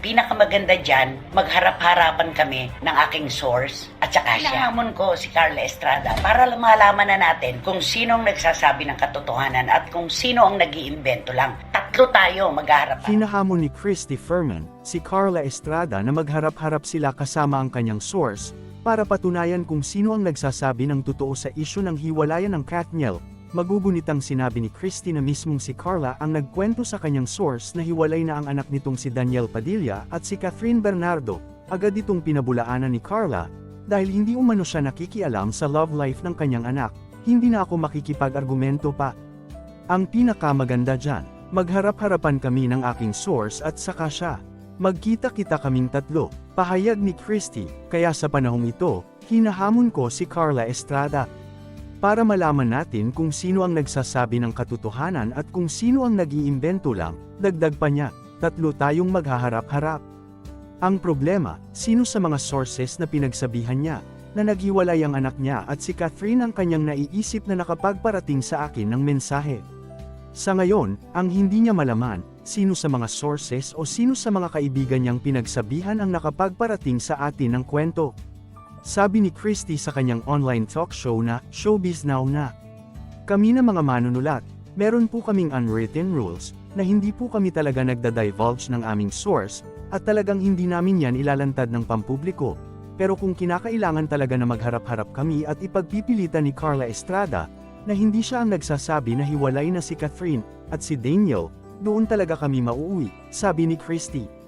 Pinakamaganda dyan, magharap-harapan kami ng aking source at saka siya. Hinahamon ko si Carla Estrada para malaman na natin kung sinong nagsasabi ng katotohanan at kung sino ang nag iimbento lang. Tatlo tayo magharap. Hinahamon ni Christy Furman, si Carla Estrada na magharap-harap sila kasama ang kanyang source, para patunayan kung sino ang nagsasabi ng totoo sa isyu ng hiwalayan ng Katniel. Magugunitang sinabi ni Christy na mismong si Carla ang nagkwento sa kanyang source na hiwalay na ang anak nitong si Daniel Padilla at si Catherine Bernardo, agad itong pinabulaanan ni Carla, dahil hindi umano siya nakikialam sa love life ng kanyang anak, hindi na ako makikipag-argumento pa. Ang pinakamaganda dyan, magharap-harapan kami ng aking source at saka siya. Magkita-kita kaming tatlo, pahayag ni Christy, kaya sa panahong ito, hinahamon ko si Carla Estrada. Para malaman natin kung sino ang nagsasabi ng katotohanan at kung sino ang nag-iimbento lang, dagdag pa niya, tatlo tayong maghaharap-harap. Ang problema, sino sa mga sources na pinagsabihan niya, na naghiwalay ang anak niya at si Catherine ang kanyang naiisip na nakapagparating sa akin ng mensahe. Sa ngayon, ang hindi niya malaman, sino sa mga sources o sino sa mga kaibigan niyang pinagsabihan ang nakapagparating sa atin ng kwento. Sabi ni Christy sa kanyang online talk show na, Showbiz Now na. Kami na mga manunulat, meron po kaming unwritten rules, na hindi po kami talaga nagda-divulge ng aming source, at talagang hindi namin yan ilalantad ng pampubliko. Pero kung kinakailangan talaga na magharap-harap kami at ipagpipilitan ni Carla Estrada, na hindi siya ang nagsasabi na hiwalay na si Catherine, at si Daniel, doon talaga kami mauuwi, sabi ni Christy.